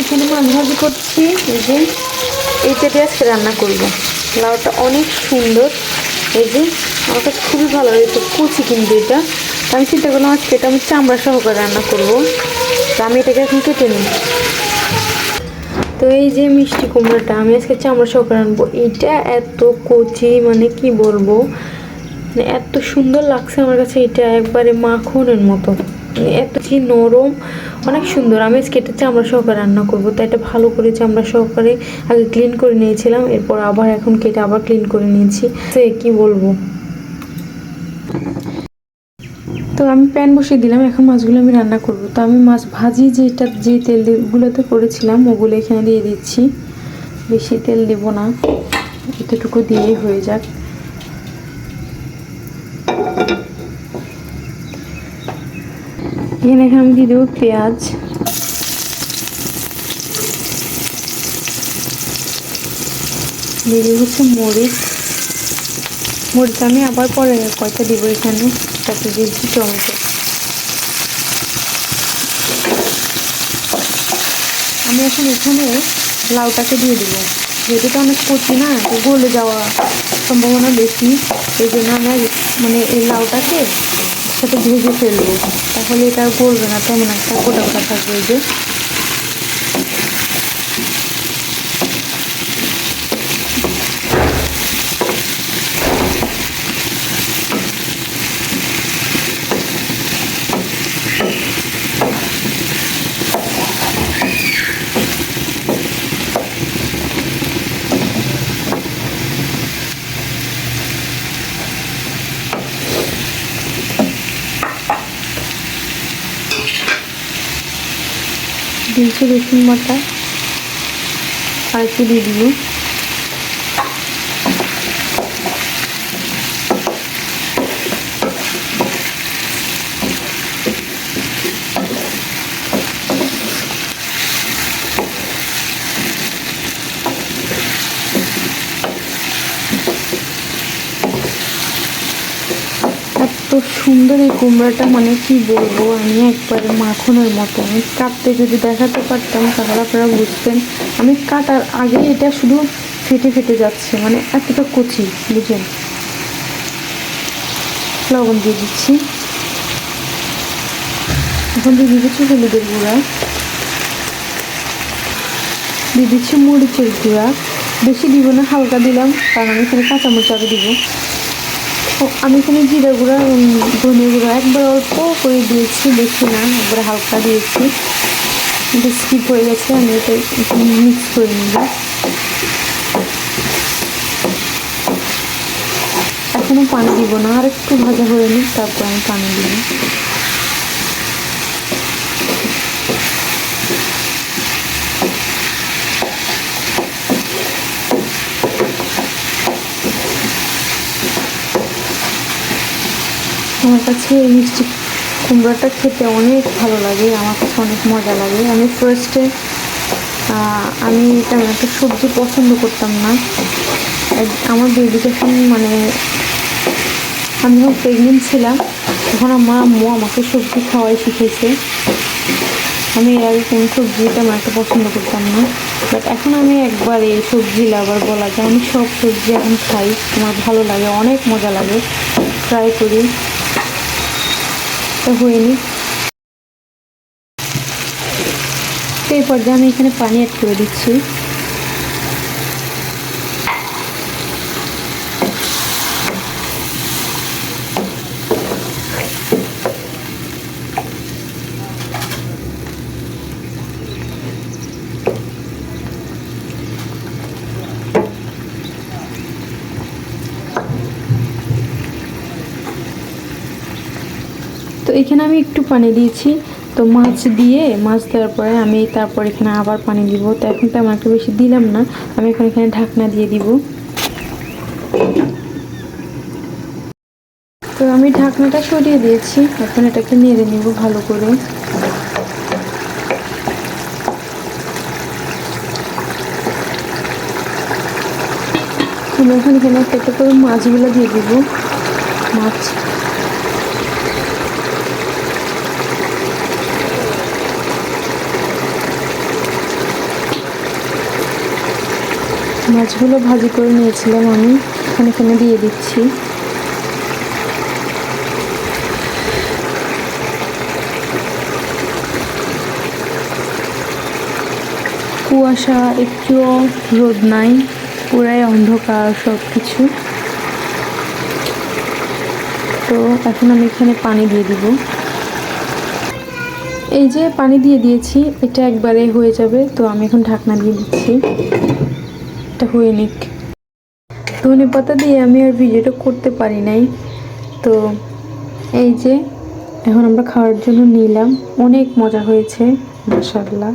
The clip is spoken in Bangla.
এখানে মাছ করছি, এই যে এইটা দিয়ে আজকে রান্না করব। লাউটা অনেক সুন্দর, এই যে, আমার কাছে খুবই ভালো লাগে তো কুচি কিন্তু এটা। আমি চিন্তা করলাম, আজকে এটা আমি চামড়া সহকারে রান্না করব। তো আমি এটাকে এখন কেটে নিই। তো এই যে মিষ্টি কুমড়োটা, আমি আজকে চামড়া সহকারে আনব। এটা এত কচি মানে কি বলব? মানে এত সুন্দর লাগছে আমার কাছে, এটা একবারে মাখনের মতো। মানে এত যে নরম অনেক সুন্দর। আমি আজকে এটা চামড়া সহকারে রান্না করব। তো এটা ভালো করে আমরা সহকারে আগে ক্লিন করে নিয়েছিলাম, এরপর আবার এখন কেটে আবার ক্লিন করে নিয়েছি। সে কি বলব? তো আমি প্যান বসিয়ে দিলাম, এখন মাছগুলো আমি রান্না করব। তো আমি মাছ ভাজি যেটা, যে তেলগুলোতে করেছিলাম, ওগুলো এখানে দিয়ে দিচ্ছি। বেশি তেল দেব না। এতটুকু দিয়েই হয়ে যাক। এখানে আমি দিয়ে দেবো পেঁয়াজ। দিয়ে হচ্ছে মরিচ। মরিচ আমি আবার পরে কয়টা দিব এখানে। তাতে দিয়েছি টমেটো। আমি এখন এখানে লাউটাকে দিয়ে দিব। যেহেতু অনেক কচি না গলে যাওয়া সম্ভাবনা বেশি। এই জন্য আমরা মানে এই লাউটাকে সাথে ভেজে ফেলব। তাহলে এটা গলবে না। তেমন একটা গোটা গোটা থাকবে যে। দিয়েছি রসুন বাটা আর একটু দিয়ে দিব। এত সুন্দর এই কুমড়াটা মানে কি বলব আমি একবারে মাখনের মতো। আমি কাটতে যদি দেখাতে পারতাম, তাহলে আপনারা বুঝতেন। আমি কাটার আগে এটা শুধু ফেটে ফেটে যাচ্ছে মানে এতটা কচি বুঝেন লবণ দিয়ে দিচ্ছি। এখন দিয়ে দিচ্ছি হলুদের গুঁড়া। দিয়ে দিচ্ছি মরিচের গুঁড়া। বেশি দিব না, হালকা দিলাম, কারণ আমি এখানে কাঁচামরিচ আরও দিব। আমি এখানে জিরা গুঁড়া ধনে গুঁড়া একবার অল্প করে দিয়েছি, দেখি না একবার হালকা দিয়েছি। এটা স্কিপ হয়ে গেছে, আমি এটা মিক্স করে নিব। এখনও পানি দিব না, আর একটু ভাজা হয়ে নিই তারপর আমি পানি দিব। কাছে এই মিষ্টি কুমড়োটা খেতে অনেক ভালো লাগে, আমার কাছে অনেক মজা লাগে। আমি ফার্স্টে আমি তেমন একটা সবজি পছন্দ করতাম না। আমার যখন মানে আমি যখন প্রেগনেন্ট ছিলাম, তখন আমার আম্মু আমাকে সবজি খাওয়াই শিখেছে আমি এর আগে কোনো সবজি তেমন একটা পছন্দ করতাম না। বাট এখন আমি একবার এই সবজি লাভার বলা যায়, আমি সব সবজি এখন খাই, আমার ভালো লাগে, অনেক মজা লাগে। ট্রাই করি। হয়নি। তো এই পর্যায়ে আমি এখানে পানি অ্যাড করে দিচ্ছি। তো এখানে আমি একটু পানি দিয়েছি। তো মাছ দিয়ে, মাছ দেওয়ার পরে আমি তারপর এখানে আবার পানি দিব। তো এখন তেমন একটা বেশি দিলাম না। আমি এখন এখানে ঢাকনা দিয়ে দিব। তো আমি ঢাকনাটা সরিয়ে দিয়েছি। এখন এটাকে নেড়ে নিব ভালো করে। এখন এখানে একটা করে মাছগুলো দিয়ে দিব। মাছ মাছগুলো ভাজি করে নিয়েছিলাম আমি। এখানে এখানে দিয়ে দিচ্ছি। কুয়াশা একটুও রোদ নাই, পুরাই অন্ধকার সব কিছু তো এখন আমি এখানে পানি দিয়ে দিব। এই যে পানি দিয়ে দিয়েছি, এটা একবারে হয়ে যাবে, তো আমি এখন ঢাকনা দিয়ে দিচ্ছি। এটা হয়ে নিক। ধনে পাতা দিয়ে আমি আর ভিডিওটা করতে পারি নাই। তো এই যে, এখন আমরা খাওয়ার জন্য নিলাম। অনেক মজা হয়েছে মাসাল্লাহ